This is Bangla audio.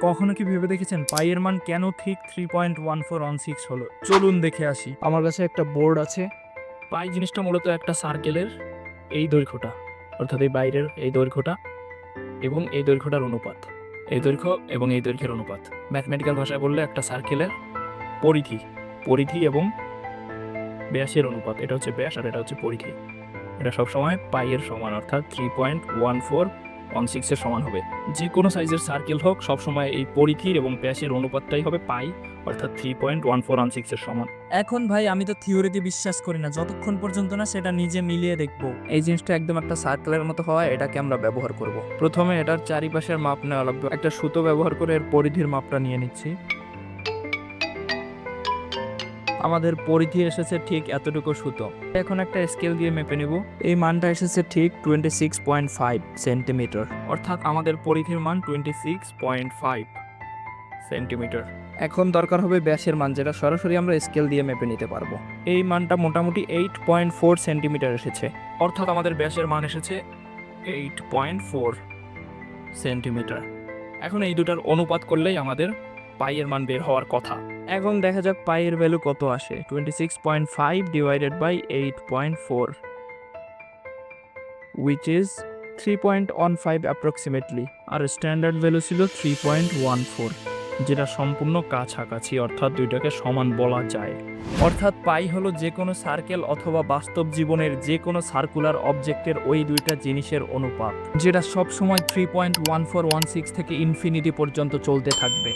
কখনো কি ভেবে দেখেছেন পাইয়ের মান কেন ঠিক three point one four one six হলো? চলুন দেখে আসি। আমার কাছে একটা বোর্ড আছে। পাই জিনিসটা মূলত একটা সার্কেলের এই দৈর্ঘ্যটা অর্থাৎ এই বাইরের এই দৈর্ঘ্যটা এবং এই দৈর্ঘ্যটার অনুপাত। এই দৈর্ঘ্য এবং এই দৈর্ঘ্যের অনুপাত। ম্যাথমেটিক্যাল ভাষায় বললে একটা সার্কেলের পরিধি পরিধি এবং ব্যাসের অনুপাত। এটা হচ্ছে ব্যাস আর এটা হচ্ছে পরিধি। এটা সবসময় পাইয়ের সমান অর্থাৎ three point one four one সিক্সের সমান হবে। যে কোনো সাইজের সার্কেল হোক, সবসময় এই পরিধির এবং ব্যাসের অনুপাতটাই হবে পাই অর্থাৎ three point one four one সিক্সের সমান। এখন ভাই, আমি তো থিওরিতে বিশ্বাস করি না। যতক্ষণ পর্যন্ত না সেটা নিজে মিলিয়ে দেখব। এই জিনিসটা একদম একটা সার্কেলের মতো হওয়ায় এটাকে আমরা ব্যবহার করব। প্রথমে এটার চারিপাশের মাপ নেওয়া লাগবে। একটা সুতো ব্যবহার করে এর পরিধির মাপটা নিয়ে নিচ্ছি। আমাদের পরিধি এসেছে ঠিক এতটুকু সুতো। এখন একটা স্কেল দিয়ে মেপে নেব। এই মানটা এসেছে ঠিক twenty six point five centimetre অর্থাৎ আমাদের পরিধির মান twenty six point five centimetre এখন দরকার হবে ব্যাসের মান, যেটা সরাসরি আমরা স্কেল দিয়ে মেপে নিতে পারব। এই মানটা মোটামুটি এইট পয়েন্ট ফোর সেন্টিমিটার এসেছে। অর্থাৎ আমাদের ব্যাসের মান এসেছে এইট পয়েন্ট ফোর সেন্টিমিটার এখন এই দুটার অনুপাত করলেই আমাদের পাইয়ের মান বের হওয়ার কথা। এখন দেখা যাক পাইয়ের ভ্যালু কত আসে। Twenty six point five divided by eight point four which is three point one five approximately R standard value ছিল থ্রি পয়েন্ট ওয়ান ফোর যেটা সম্পূর্ণ কাছাকাছি, অর্থাৎ দুইটাকে সমান বলা যায়। অর্থাৎ পাই হলো যে কোনো সার্কেল অথবা বাস্তব জীবনের যে কোনো সার্কুলার অবজেক্টের ওই দুইটা জিনিসের অনুপাত, যেটা সব সময় three point one four one six থেকে ইনফিনিটি পর্যন্ত চলতে থাকবে।